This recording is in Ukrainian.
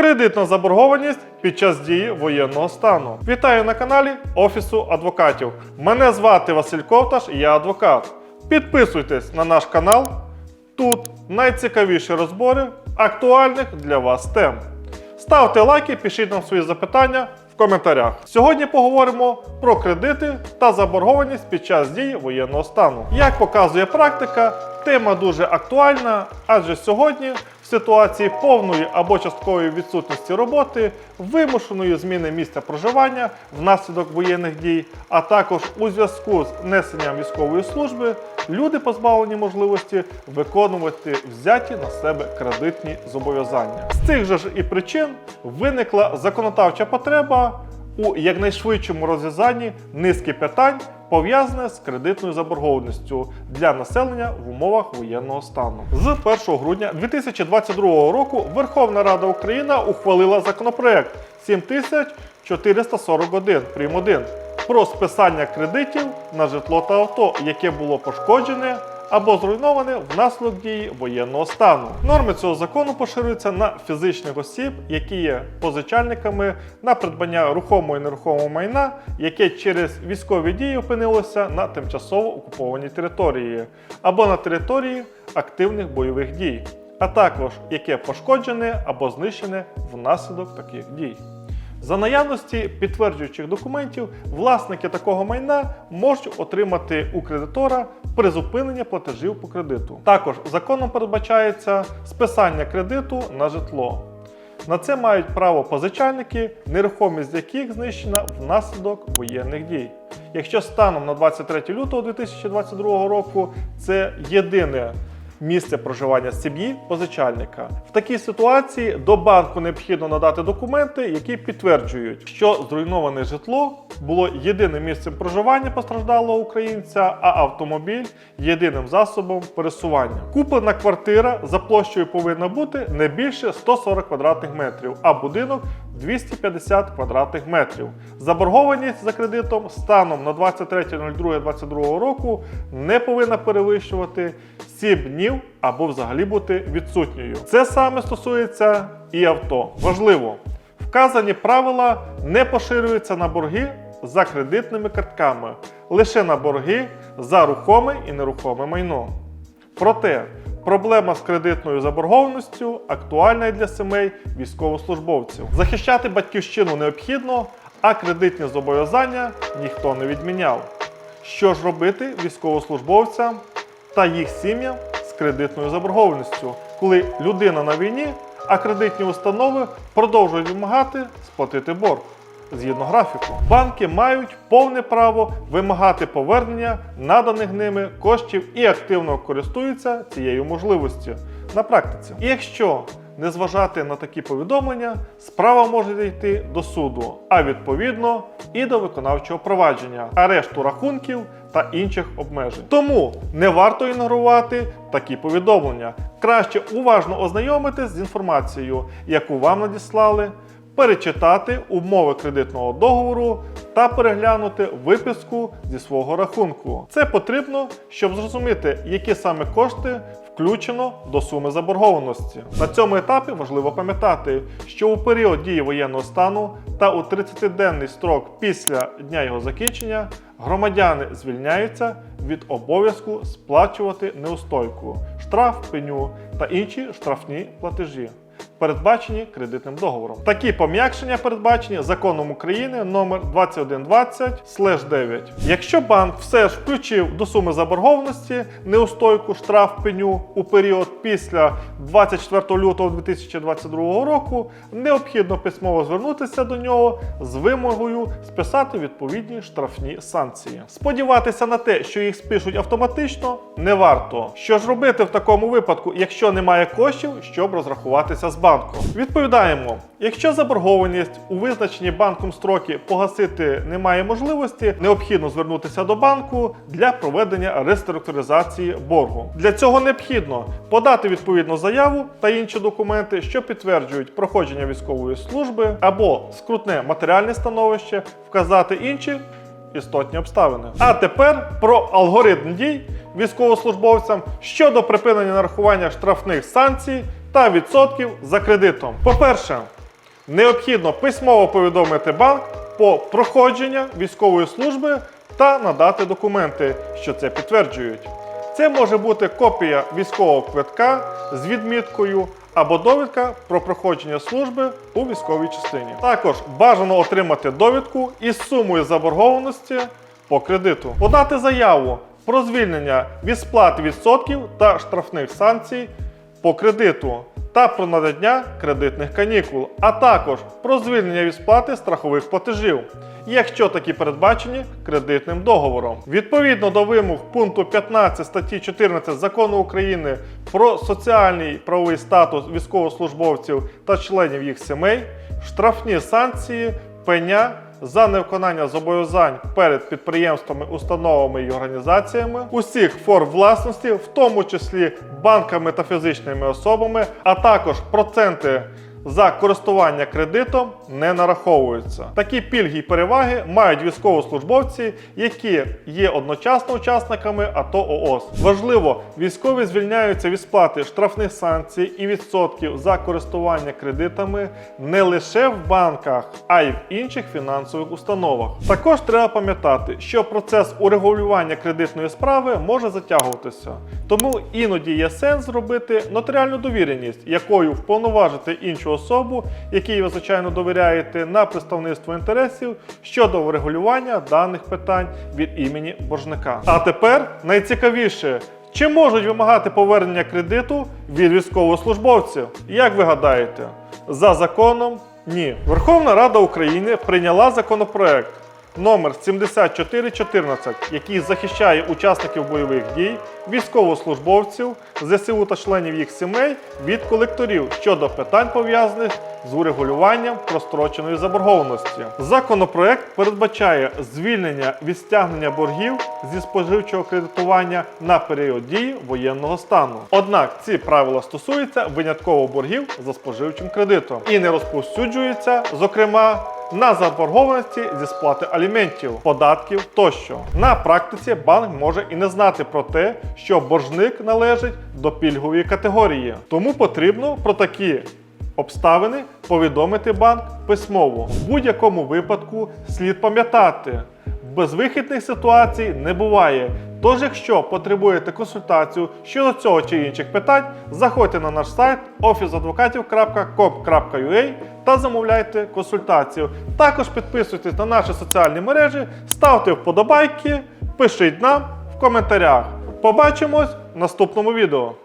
Кредитна заборгованість під час дії воєнного стану. Вітаю на каналі Офісу адвокатів. Мене звати Василь Ковташ, я адвокат. Підписуйтесь на наш канал. Тут найцікавіші розбори актуальних для вас тем. Ставте лайки, пишіть нам свої запитання коментарях. Сьогодні поговоримо про кредити та заборгованість під час дії воєнного стану. Як показує практика, тема дуже актуальна, адже сьогодні в ситуації повної або часткової відсутності роботи, вимушеної зміни місця проживання внаслідок воєнних дій, а також у зв'язку з несенням військової служби, люди позбавлені можливості виконувати взяті на себе кредитні зобов'язання. З цих же ж і причин виникла законодавча потреба у якнайшвидшому розв'язанні низки питань, пов'язаних з кредитною заборгованістю для населення в умовах воєнного стану. З 1 грудня 2022 року Верховна Рада України ухвалила законопроект 7441 прим. 1 про списання кредитів на житло та авто, яке було пошкоджене або зруйноване внаслідок дії воєнного стану. Норми цього закону поширюються на фізичних осіб, які є позичальниками на придбання рухомого і нерухомого майна, яке через військові дії опинилося на тимчасово окупованій території або на території активних бойових дій, а також яке пошкоджене або знищене внаслідок таких дій. За наявності підтверджуючих документів, власники такого майна можуть отримати у кредитора призупинення платежів по кредиту. Також законом передбачається списання кредиту на житло. На це мають право позичальники, нерухомість яких знищена внаслідок воєнних дій. Якщо станом на 23 лютого 2022 року це єдине місце проживання сім'ї позичальника. В такій ситуації до банку необхідно надати документи, які підтверджують, що зруйноване житло було єдиним місцем проживання постраждалого українця, а автомобіль єдиним засобом пересування. Куплена квартира за площею повинна бути не більше 140 квадратних метрів, а будинок 250 квадратних метрів. Заборгованість за кредитом станом на 23.02.22 року не повинна перевищувати 7 днів або взагалі бути відсутньою. Це саме стосується і авто. Важливо, вказані правила не поширюються на борги за кредитними картками, лише на борги за рухоме і нерухоме майно. Проте проблема з кредитною заборгованістю актуальна і для сімей військовослужбовців. Захищати батьківщину необхідно, а кредитні зобов'язання ніхто не відміняв. Що ж робити військовослужбовцям та їх сім'ям з кредитною заборгованістю, коли людина на війні, а кредитні установи продовжують вимагати сплатити борг? Згідно графіку, банки мають повне право вимагати повернення наданих ними коштів і активно користуються цією можливістю на практиці. І якщо не зважати на такі повідомлення, справа може дійти до суду, а відповідно і до виконавчого провадження, арешту рахунків та інших обмежень. Тому не варто ігнорувати такі повідомлення. Краще уважно ознайомитись з інформацією, яку вам надіслали перечитати умови кредитного договору та переглянути виписку зі свого рахунку. Це потрібно, щоб зрозуміти, які саме кошти включено до суми заборгованості. На цьому етапі важливо пам'ятати, що у період дії воєнного стану та у 30-денний строк після дня його закінчення громадяни звільняються від обов'язку сплачувати неустойку, штраф, пеню та інші штрафні платежі передбачені кредитним договором. Такі пом'якшення передбачені законом України номер 2120-9. Якщо банк все ж включив до суми заборгованості неустойку штраф пеню у період після 24 лютого 2022 року, необхідно письмово звернутися до нього з вимогою списати відповідні штрафні санкції. Сподіватися на те, що їх спишуть автоматично, не варто. Що ж робити в такому випадку, якщо немає коштів, щоб розрахуватися з банком? Відповідаємо: якщо заборгованість у визначені банком строки погасити немає можливості, необхідно звернутися до банку для проведення реструктуризації боргу. Для цього необхідно подати відповідну заяву та інші документи, що підтверджують проходження військової служби або скрутне матеріальне становище, вказати інші істотні обставини. А тепер про алгоритм дій військовослужбовцям щодо припинення нарахування штрафних санкцій та відсотків за кредитом. По-перше, Необхідно письмово повідомити банк про проходження військової служби та надати документи, що це підтверджують. Це може бути копія військового квитка з відміткою або довідка про проходження служби у військовій частині. Також бажано отримати довідку із сумою заборгованості по кредиту, подати заяву про звільнення від сплати відсотків та штрафних санкцій по кредиту та про надання кредитних канікул, а також про звільнення від сплати страхових платежів, якщо такі передбачені кредитним договором. Відповідно до вимог пункту 15 статті 14 закону України про соціальний правовий статус військовослужбовців та членів їх сімей, штрафні санкції, пеня за невиконання зобов'язань перед підприємствами, установами і організаціями усіх форм власності, в тому числі банками та фізичними особами, а також проценти за користування кредитом не нараховуються. Такі пільги і переваги мають військовослужбовці, які є одночасно учасниками АТО ООС. Важливо, військові звільняються від сплати штрафних санкцій і відсотків за користування кредитами не лише в банках, а й в інших фінансових установах. Також треба пам'ятати, що процес урегулювання кредитної справи може затягуватися. Тому іноді є сенс зробити нотаріальну довіреність, якою вповноважити іншу особу, якій ви звичайно довіряєте, на представництво інтересів щодо врегулювання даних питань від імені боржника. А тепер найцікавіше. Чи можуть вимагати повернення кредиту від військовослужбовців? Як ви гадаєте? За законом ні. Верховна Рада України прийняла законопроект номер 7414, який захищає учасників бойових дій, військовослужбовців, ЗСУ та членів їх сімей від колекторів щодо питань пов'язаних з урегулюванням простроченої заборгованості. Законопроект передбачає звільнення від стягнення боргів зі споживчого кредитування на період дії воєнного стану. Однак ці правила стосуються винятково боргів за споживчим кредитом і не розповсюджуються, зокрема на заборгованості зі сплати аліментів, податків тощо. На практиці банк може і не знати про те, що боржник належить до пільгової категорії. Тому потрібно про такі обставини повідомити банк письмово. В будь-якому випадку слід пам'ятати, безвихідних ситуацій не буває. Тож, якщо потребуєте консультацію щодо цього чи інших питань, заходьте на наш сайт officeadvokatів.com.ua та замовляйте консультацію. Також підписуйтесь на наші соціальні мережі, ставте вподобайки, пишіть нам в коментарях. Побачимось в наступному відео.